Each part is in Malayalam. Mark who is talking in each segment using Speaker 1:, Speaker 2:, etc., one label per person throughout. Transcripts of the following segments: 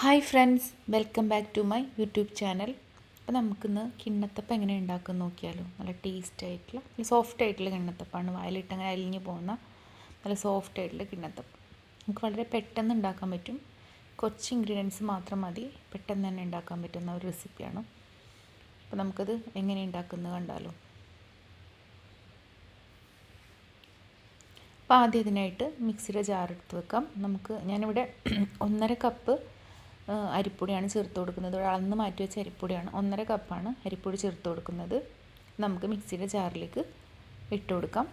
Speaker 1: Hi friends welcome back to my YouTube channel. അപ്പോൾ നമുക്കിന്ന് കിണ്ണത്തപ്പം എങ്ങനെ ഉണ്ടാക്കുമെന്ന് നോക്കിയാലോ. നല്ല ടേസ്റ്റ് ആയിട്ടുള്ള സോഫ്റ്റ് ആയിട്ടുള്ള കിണ്ണത്തപ്പാണ് വായിലിട്ട് അങ്ങനെ അലിഞ്ഞു പോകുന്ന നല്ല സോഫ്റ്റ് ആയിട്ടുള്ള കിണ്ണത്തപ്പം. നമുക്ക് വളരെ പെട്ടെന്ന് ഉണ്ടാക്കാൻ പറ്റും. കുറച്ച് ഇൻഗ്രീഡിയൻസ് മാത്രം മതി. പെട്ടെന്ന് തന്നെ ഉണ്ടാക്കാൻ പറ്റുന്ന ഒരു റെസിപ്പിയാണ് അപ്പോൾ നമുക്കത് എങ്ങനെ ഉണ്ടാക്കുന്നത് കണ്ടാലോ. അപ്പോൾ ആദ്യം ഇതിനായിട്ട് മിക്സിയുടെ ജാർ എടുത്ത് വെക്കാം. നമുക്ക് ഞാനിവിടെ ഒന്നര കപ്പ് അരിപ്പൊടിയാണ് ചേർത്ത് കൊടുക്കുന്നത്. അളന്ന് മാറ്റി വെച്ച അരിപ്പൊടിയാണ്. ഒന്നര കപ്പാണ് അരിപ്പൊടി ചേർത്ത് കൊടുക്കുന്നത്. നമുക്ക് മിക്സിയുടെ ജാറിലേക്ക് ഇട്ട് കൊടുക്കാം.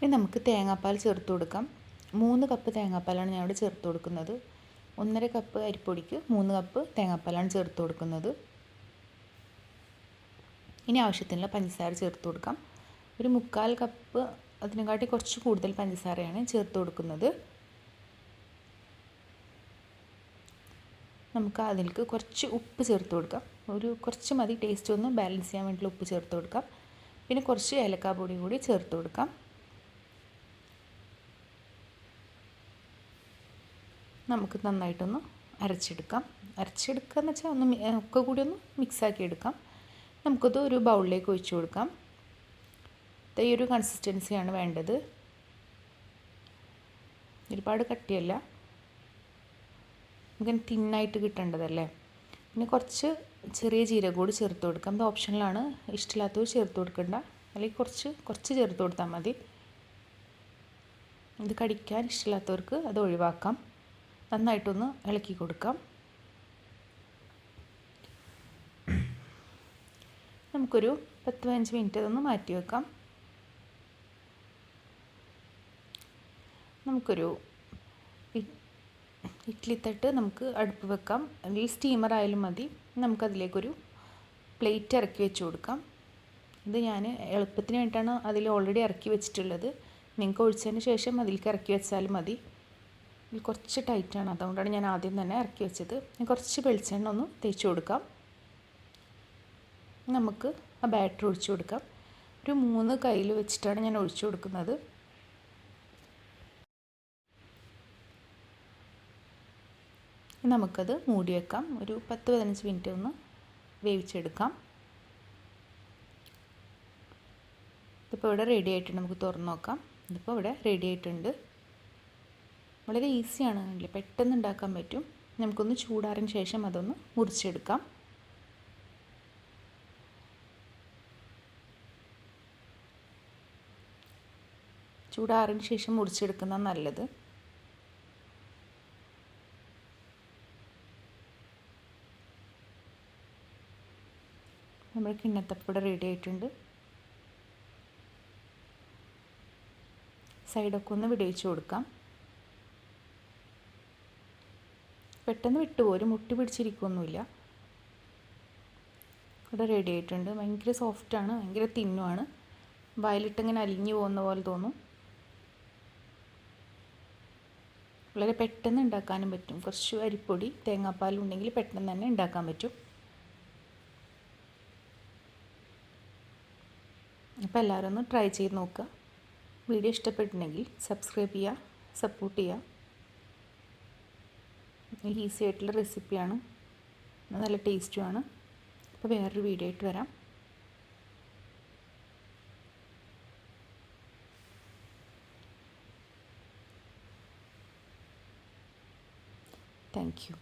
Speaker 1: ഇനി നമുക്ക് തേങ്ങാപ്പാൽ ചേർത്ത് കൊടുക്കാം. മൂന്ന് കപ്പ് തേങ്ങാപ്പാലാണ് ഞാൻ ഇവിടെ ചേർത്ത് കൊടുക്കുന്നത്. ഒന്നര കപ്പ് അരിപ്പൊടിക്ക് മൂന്ന് കപ്പ് തേങ്ങാപ്പാലാണ് ചേർത്ത് കൊടുക്കുന്നത്. ഇനി ആവശ്യത്തിനുള്ള പഞ്ചസാര ചേർത്ത് കൊടുക്കാം. ഒരു മുക്കാൽ കപ്പ് അതിനെക്കാട്ടി കുറച്ച് കൂടുതൽ പഞ്ചസാരയാണ് ചേർത്ത് കൊടുക്കുന്നത്. നമുക്ക് അതിലേക്ക് കുറച്ച് ഉപ്പ് ചേർത്ത് കൊടുക്കാം. ഒരു കുറച്ച് മതി ടേസ്റ്റ് ഒന്ന് ബാലൻസ് ചെയ്യാൻ വേണ്ടിയിട്ടുള്ള ഉപ്പ് ചേർത്ത് കൊടുക്കാം. പിന്നെ കുറച്ച് ഏലക്കാ പൊടി കൂടി ചേർത്ത് കൊടുക്കാം. നമുക്ക് നന്നായിട്ടൊന്ന് അരച്ചെടുക്കാം. അരച്ചെടുക്കുക എന്ന് വെച്ചാൽ ഒന്ന് ഒക്കെ കൂടി ഒന്ന് മിക്സാക്കി എടുക്കാം. നമുക്കത് ഒരു ബൗളിലേക്ക് ഒഴിച്ചു കൊടുക്കാം. ഈ ഒരു കൺസിസ്റ്റൻസിയാണ് വേണ്ടത്. ഒരുപാട് കട്ടിയല്ല. ഇങ്ങനെ തിന്നായിട്ട് കിട്ടേണ്ടതല്ലേ? പിന്നെ കുറച്ച് ചെറിയ ജീരകം കൂടി ചേർത്ത് കൊടുക്കാം. അത് ഓപ്ഷനിലാണ് ഇഷ്ടമില്ലാത്തവർ ചേർത്ത് കൊടുക്കണ്ട. അല്ലെങ്കിൽ കുറച്ച് കുറച്ച് ചേർത്ത് കൊടുത്താൽ മതി. ഇത് കടിക്കാൻ ഇഷ്ടമില്ലാത്തവർക്ക് അത് ഒഴിവാക്കാം. നന്നായിട്ടൊന്ന് ഇളക്കി കൊടുക്കാം. നമുക്കൊരു പത്ത് പതിനഞ്ച് മിനിറ്റ് അതൊന്ന് മാറ്റി വെക്കാം. നമുക്കൊരു ഇഡ്ഡലി തട്ട് നമുക്ക് അടുപ്പ് വെക്കാം. അല്ലെങ്കിൽ സ്റ്റീമർ ആയാലും മതി. നമുക്കതിലേക്കൊരു പ്ലേറ്റ് ഇറക്കി വെച്ച് കൊടുക്കാം. ഇത് ഞാൻ എളുപ്പത്തിന് വേണ്ടിയിട്ടാണ് അതിൽ ഓൾറെഡി ഇറക്കി വെച്ചിട്ടുള്ളത്. നിങ്ങൾക്ക് ഒഴിച്ചതിന് ശേഷം അതിലേക്ക് ഇറക്കി വെച്ചാലും മതി. ഇത് കുറച്ച് ടൈറ്റാണ് അതുകൊണ്ടാണ് ഞാൻ ആദ്യം തന്നെ ഇറക്കി വെച്ചത്. കുറച്ച് വെളിച്ചെണ്ണ ഒന്ന് തേച്ച് കൊടുക്കാം. നമുക്ക് ആ ബാറ്റർ ഒഴിച്ചു കൊടുക്കാം. ഒരു മൂന്ന് കയ്യിൽ വെച്ചിട്ടാണ് ഞാൻ ഒഴിച്ചു കൊടുക്കുന്നത്. നമുക്കത് മൂടി വെക്കാം. ഒരു പത്ത് പതിനഞ്ച് മിനിറ്റ് ഒന്ന് വേവിച്ചെടുക്കാം. ഇതിപ്പോൾ ഇവിടെ റെഡി ആയിട്ടുണ്ട്. നമുക്ക് തുറന്നു നോക്കാം. ഇതിപ്പോൾ ഇവിടെ റെഡി ആയിട്ടുണ്ട്. വളരെ ഈസിയാണ് അല്ലേ പെട്ടെന്ന് ഉണ്ടാക്കാൻ പറ്റും. നമുക്കൊന്ന് ചൂടാറിന് ശേഷം അതൊന്ന് മുറിച്ചെടുക്കാം. ചൂടാറിന് ശേഷം മുറിച്ചെടുക്കുന്ന നല്ലത്. നമ്മൾ കിണ്ണത്തപ്പൂടെ റെഡി ആയിട്ടുണ്ട്. സൈഡൊക്കെ ഒന്ന് വിടയിച്ചു കൊടുക്കാം. പെട്ടെന്ന് വിട്ടുപോരും മുട്ടി പിടിച്ചിരിക്കുകയൊന്നുമില്ല ഇവിടെ റെഡി ആയിട്ടുണ്ട്. ഭയങ്കര സോഫ്റ്റാണ് ഭയങ്കര തിന്നുമാണ് വയലിട്ടിങ്ങനെ അലിഞ്ഞു പോകുന്ന പോലെ തോന്നും. വളരെ പെട്ടെന്ന് ഉണ്ടാക്കാനും പറ്റും. കുറച്ച് അരിപ്പൊടി തേങ്ങാപ്പാൽ ഉണ്ടെങ്കിൽ പെട്ടെന്ന് തന്നെ ഉണ്ടാക്കാൻ പറ്റും. അപ്പോൾ എല്ലാവരും ഒന്ന് ട്രൈ ചെയ്ത് നോക്കുക. വീഡിയോ ഇഷ്ടപ്പെട്ടിട്ടുണ്ടെങ്കിൽ സബ്സ്ക്രൈബ് ചെയ്യുക സപ്പോർട്ട് ചെയ്യുക. ഈസി ആയിട്ടുള്ള റെസിപ്പിയാണ്. നല്ല ടേസ്റ്റുമാണ് അപ്പോൾ വേറൊരു വീഡിയോ ആയിട്ട് വരാം. Thank you